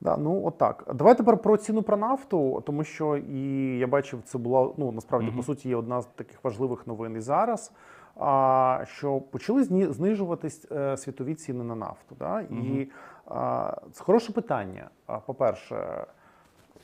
Да, ну отак. Давай тепер про ціну про нафту, тому що і я бачив, це була ну насправді угу. по суті є одна з таких важливих новин і зараз. А, що почали зні- знижуватись е, світові ціни на нафту. Да? І Мгм. а, це хороше питання. По-перше,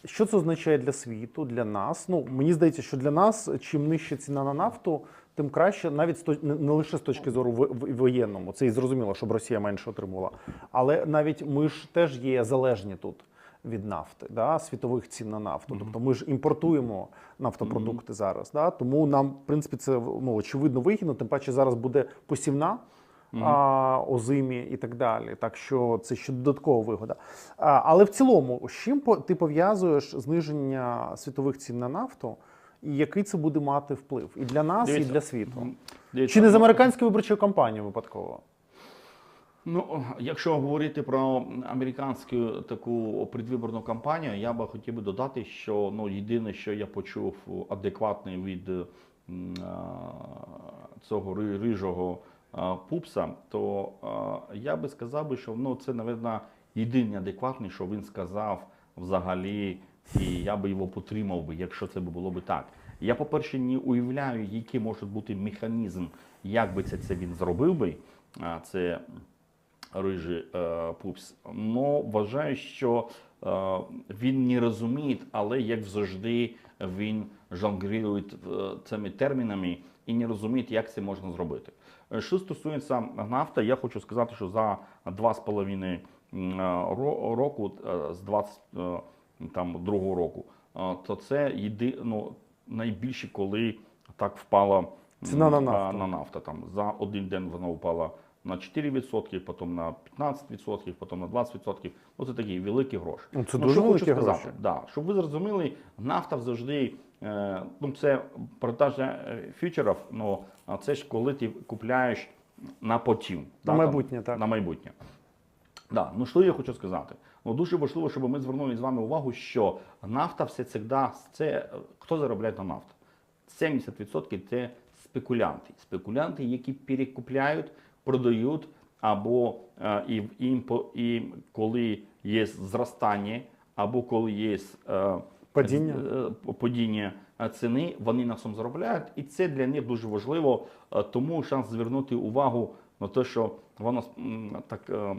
що це означає для світу, для нас? Ну мені здається, що для нас чим нижча ціна на нафту, тим краще, навіть не лише з точки зору воєнному. Це і зрозуміло, щоб Росія менше отримувала. Але навіть ми ж теж є залежні тут від нафти, да, світових цін на нафту. Мгм. Тобто ми ж імпортуємо нафтопродукти зараз. Да? Тому нам, в принципі, це ну, очевидно вигідно, тим паче зараз буде посівна. Мгм. А, озимі і так далі. Так що це ще додаткова вигода. А, але в цілому, з чим ти пов'язуєш зниження світових цін на нафту, і який це буде мати вплив і для нас, Дивіться, і для світу? Дивіться, Чи не з ну, американською виборчою кампанією випадково? Ну, якщо говорити про американську таку предвиборну кампанію, я би хотів би додати, що ну єдине, що я почув адекватне від а, цього рижого пупса, то я би сказав би, що ну це, напевно, єдине адекватне, що він сказав взагалі, і я би його підтримав би, якщо це було би так. Я, по-перше, не уявляю, який може бути механізм, як би це, це він зробив би. Це рижий е, пупс. Ну, вважаю, що е, він не розуміє, але як завжди він жонглює е, цими термінами і не розуміє, як це можна зробити. Е, Що стосується нафти, я хочу сказати, що за 2,5 м, е, ро- року, е, з 22 року, то це єди, ну, найбільше, коли так впала Ціна на нафту. на нафта. Там за один день вона впала на 4%, потім на 15%, потім на 20%. Ну це такі великі гроші. Ну, це Ну, дуже що хочу сказати, гроші. Да, щоб ви зрозуміли, нафта завжди, ну це продажа фьючерів, ну а це ж коли ти купляєш на потім. На да, там, майбутнє, так. На майбутнє. Да, ну що я хочу сказати? Ну дуже важливо, щоб ми звернули з вами увагу, що нафта все завжди, це хто заробляє на нафту? 70% це спекулянти. Спекулянти, які перекупляють, продають, або е, і, і, і коли є зростання, або коли є е, Падіння. е, падіння е, ціни, вони на цьому заробляють, і це для них дуже важливо. е, Тому шанс звернути увагу на те, що воно так. е,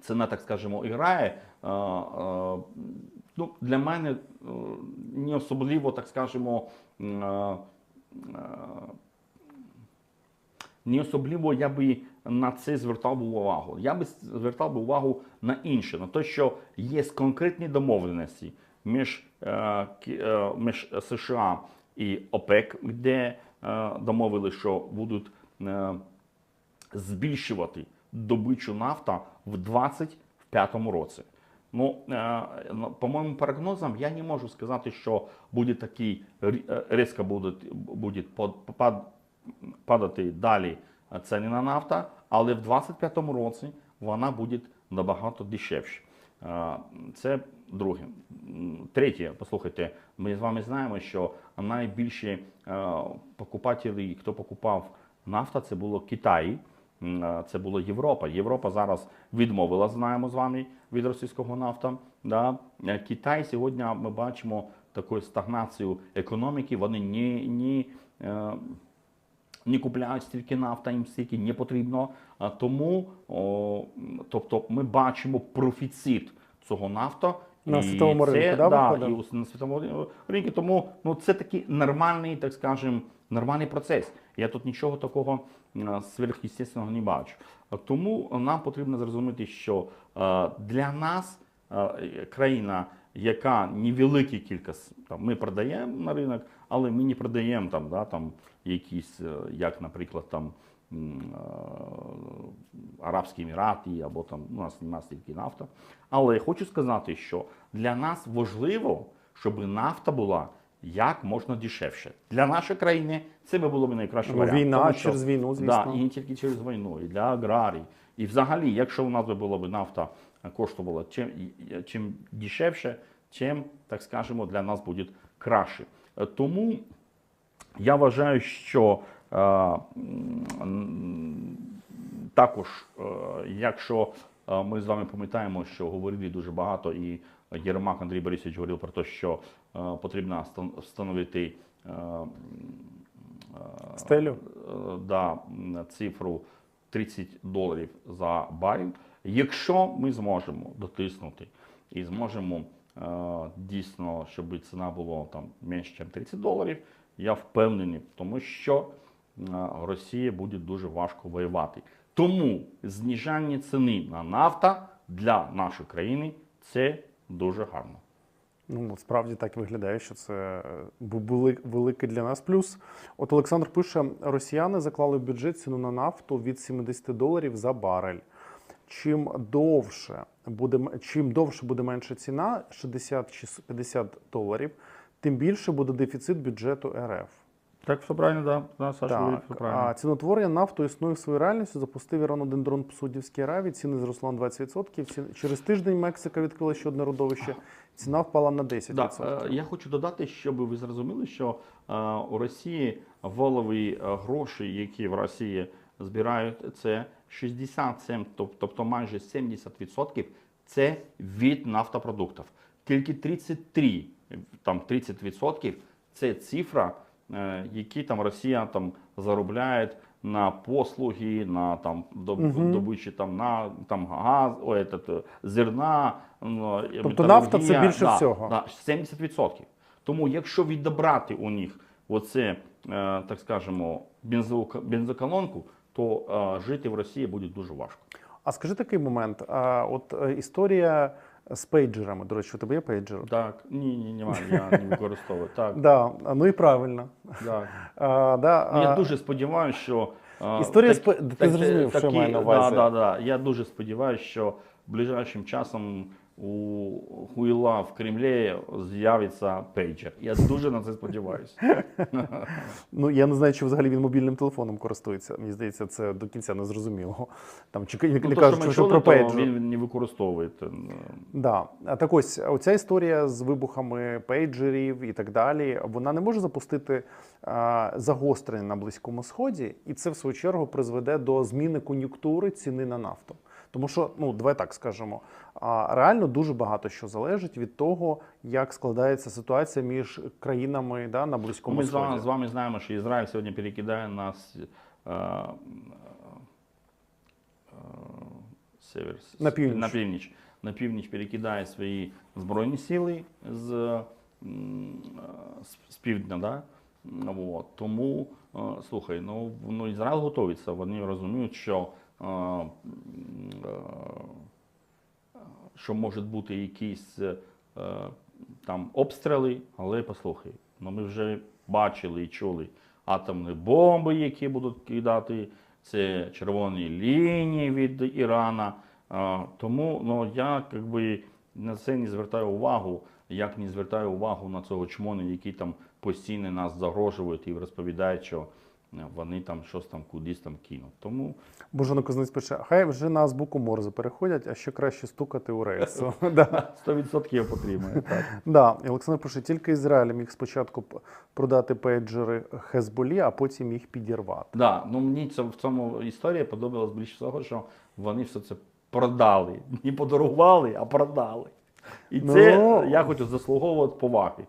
ціна, так скажемо, грає. е, е, Ну, для мене е, не особливо, так скажемо, е, е, не особливо я би на це звертав би увагу. Я би звертав би увагу на інше, на те, що є конкретні домовленості між, е, е, між США і ОПЕК, де е, домовили, що будуть збільшувати добичу нафта в 2025 році. Ну, по моїм прогнозам, я не можу сказати, що буде такий рі- різко буде, буде падати далі ціни на нафта, але в 2025 році вона буде набагато дешевше. Це друге. Третє, послухайте, ми з вами знаємо, що найбільші е, покупателі, хто покупав нафта, це було Китай. Е, Це була Європа. Європа зараз відмовила, знаємо з вами, від російського нафта. Да? Е, Китай сьогодні ми бачимо таку стагнацію економіки. Вони не, е, не купляють стільки нафта, їм стільки не потрібно. Тому, о, тобто, ми бачимо профіцит цього нафта. На світовому це, ринку, да, да, і на світовому ринку. Тому ну, це такий нормальний, так скажем, нормальний процес. Я тут нічого такого е, сверхъестественного не бачу. Тому нам потрібно зрозуміти, що е, для нас е, країна, яка невеликий кількість, там, ми продаємо на ринок, але ми не продаємо там, да, там, якісь, е, як, наприклад, там, е, Арабські Емірати або там у нас немає стільки нафта. Але я хочу сказати, що для нас важливо, щоб нафта була як можна дешевше. Для нашої країни це би було б найкраще Ну, варіант. війна Тому що- через війну, Да, і не тільки через війну, і для аграрій. І взагалі, якщо у нас би була б нафта коштувала чим, чим дешевше, чим, так скажемо, для нас буде краще. Тому я вважаю, що е, також, е, якщо е, ми з вами пам'ятаємо, що говорили дуже багато, і Єрмак Андрій Борисович говорив про те, що е, потрібно стан- встановити е, е, Стелю? е, да, цифру 30 доларів за барель. Якщо ми зможемо дотиснути і зможемо дійсно, щоб ціна була там менше, ніж 30 доларів, я впевнений, тому що е, Росія буде дуже важко воювати. Тому знижання ціни на нафта для нашої країни це дуже гарно. Ну, справді так виглядає, що це е, були великий для нас плюс. От Олександр пише: росіяни заклали в бюджет ціну на нафту від 70 доларів за барель. Чим довше буде чим довше буде менша ціна, 60 чи 50 доларів, тим більше буде дефіцит бюджету РФ. Так, все правильно, да. да Саша, говорить, все правильно. а ціноутворення нафту існує в своїй реальності. Запустив Іран один дрон по Саудівській Аравії. Ціни зросли на 20%. Ці- Через тиждень Мексика відкрила ще одне родовище. Ціна впала на 10%. Да, е, я хочу додати, щоб ви зрозуміли, що е, у Росії волові е, гроші, які в Росії збирають, це 67, тоб- тобто майже 70% це від нафтопродуктів. Тільки 33, там 30% це цифра, е, які там Росія там заробляє на послуги, на там добичі там на там газ, о, этот, е, зерна. ну, Тобто нафта це більше да, всього? Да, 70%. Тому якщо відібрати у них оце, е, так скажемо, бензо- бензоколонку, то жити в Росії буде дуже важко. А скажи такий момент: а, от е, історія з пейджерами. До речі, у тебе є пейджер? Так, ні, ні, немає, я не використовую. Так, Да, ну і правильно. так. А, да, Ну, я а, дуже сподіваюся, що Історія так- пе- ти зрозумів, що я маю на увазі. Да, да, да. Я дуже сподіваюся, що ближайшим часом у Хуїла в Кремлі з'явиться пейджер. Я дуже на це сподіваюся. Ну я не знаю, чи взагалі він мобільним телефоном користується. Мені здається, це до кінця не зрозуміло. Там чи не Ну, то, що що про пейджер. він не використовує. Да. А так ось оця історія з вибухами пейджерів і так далі, вона не може запустити а, загострення на Близькому Сході, і це в свою чергу призведе до зміни кон'юнктури ціни на нафту. Тому що, ну давай так скажемо, реально дуже багато що залежить від того, як складається ситуація між країнами да, на Близькому Ми Сході. вами, з вами знаємо, що Ізраїль сьогодні перекидає нас е, е, север, На північ. на північ. На північ перекидає свої збройні сили з, е, з, з півдня. Да? От. Тому, е, слухай, ну, ну Ізраїль готується. Вони розуміють, що, е, е, що можуть бути якісь е, там обстріли, але послухай, ну ми вже бачили і чули атомні бомби, які будуть кидати, це червоні лінії від Ірана. Тому ну, я якби, на це не звертаю увагу, як не звертаю увагу на цього чмони, які там постійно нас загрожують і розповідають, що е, вони там щось там кудись там кинуть. Тому Божено Кузнець пише, хай вже на азбуку Морзе переходять, а ще краще стукати у рейсу. Да. 100% потрібно. Да, і Олександр пише, тільки Ізраїль міг спочатку продати пейджери Хезболі, а потім їх підірвати. Да, ну мені це в цьому історії подобалось більше всього, що вони все це продали. Не подарували, а продали. І це Ну. я хочу заслуговувати поваги.